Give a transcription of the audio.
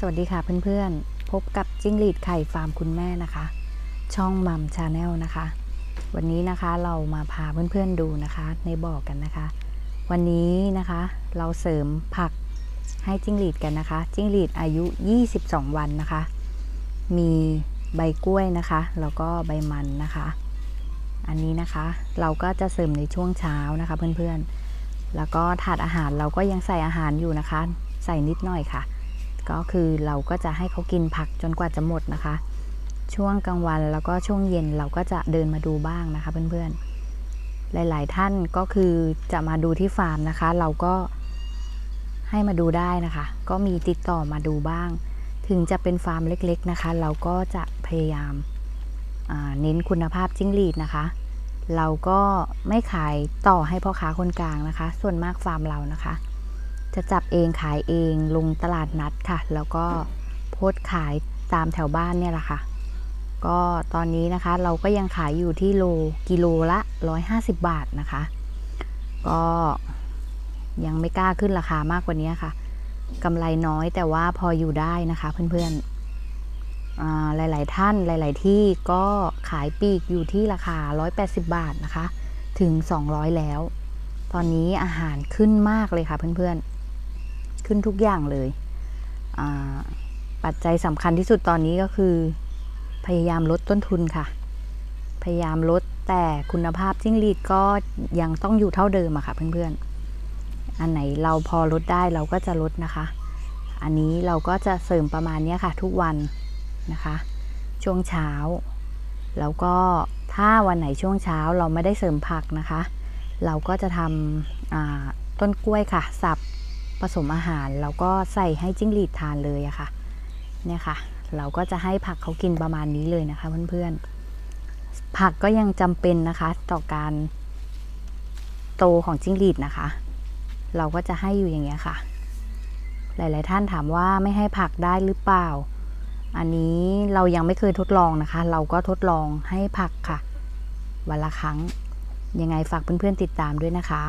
สวัสดีค่ะเพื่อนๆ พบกับจิ้งหรีดไข่ฟาร์มคุณแม่นะคะ ช่องมัมชาแนลนะคะ วันนี้นะคะเรามาพาเพื่อนๆดูนะคะ ในบ่อกันนะคะ วันนี้นะคะเราเสริมผักให้จิ้งหรีดกันนะคะ จิ้งหรีดอายุ 22 วันนะคะ มีใบกล้วยนะคะแล้วก็ใบมันนะคะ อันนี้นะคะเราก็จะเสริมในช่วงเช้านะคะเพื่อนๆ แล้วก็ถาดอาหารเราก็ยังใส่อาหารอยู่นะคะ ใส่นิดหน่อยค่ะ ก็คือเราก็จะให้เขากินผักจนกว่าจะหมดนะคะ ช่วงกลางวันแล้วก็ช่วงเย็นเราก็จะเดินมาดูบ้างนะคะเพื่อนๆ หลายๆท่านก็คือจะมาดูที่ฟาร์มนะคะ เราก็ให้มาดูได้นะคะ ก็มีติดต่อมาดูบ้าง ถึงจะเป็นฟาร์มเล็กๆนะคะ เราก็จะพยายามเน้นคุณภาพจิ้งหรีดนะคะ เราก็ไม่ขายต่อให้พ่อค้าคนกลางนะคะ ส่วนมากฟาร์มเรานะคะ จะจับเองขายเองลงตลาดนัดค่ะ แล้วก็โพสขายตามแถวบ้านเนี่ยแหละค่ะ ก็ตอนนี้นะคะเราก็ยังขายอยู่ที่โลกิโลละ 150 บาทนะคะ ก็ยังไม่กล้าขึ้นราคามากกว่านี้ค่ะกำไรน้อยแต่ว่าพออยู่ได้นะคะเพื่อนๆอ่าหลาย ๆ ท่านหลาย ๆ ที่ก็ขายปีกอยู่ที่ราคา 180 บาทนะคะ ถึง 200 แล้ว ตอนนี้อาหารขึ้นมากเลยค่ะเพื่อน ๆ ขึ้นทุกอย่างเลยปัจจัยสำคัญที่สุดตอนนี้ก็คือ พยายามลดต้นทุนค่ะ พยายามลดแต่คุณภาพจิ้งหรีดก็ยังต้องอยู่เท่าเดิมอะค่ะเพื่อนๆ อันไหนเราพอลดได้เราก็จะลดนะคะ อันนี้เราก็จะเสริมประมาณนี้ค่ะ ทุกวันนะคะ ช่วงเช้า แล้วก็ถ้าวันไหนช่วงเช้าเราไม่ได้เสริมผักนะคะ เราก็จะทำต้นกล้วยค่ะ สับ ผสมอาหาร แล้วก็ใส่ให้จิ้งหรีดทานเลยอะค่ะเนี่ยค่ะ เราก็จะให้ผักเขากินประมาณนี้เลยนะคะเพื่อนๆ ผักก็ยังจำเป็นนะคะ ต่อการโตของจิ้งหรีดนะคะ เราก็จะให้อยู่อย่างเงี้ยค่ะ หลายๆท่านถามว่าไม่ให้ผักได้หรือเปล่า อันนี้เรายังไม่เคยทดลองนะคะ เราก็ทดลองให้ผักค่ะ วันละครั้ง ยังไงฝากเพื่อนๆติดตามด้วยนะคะ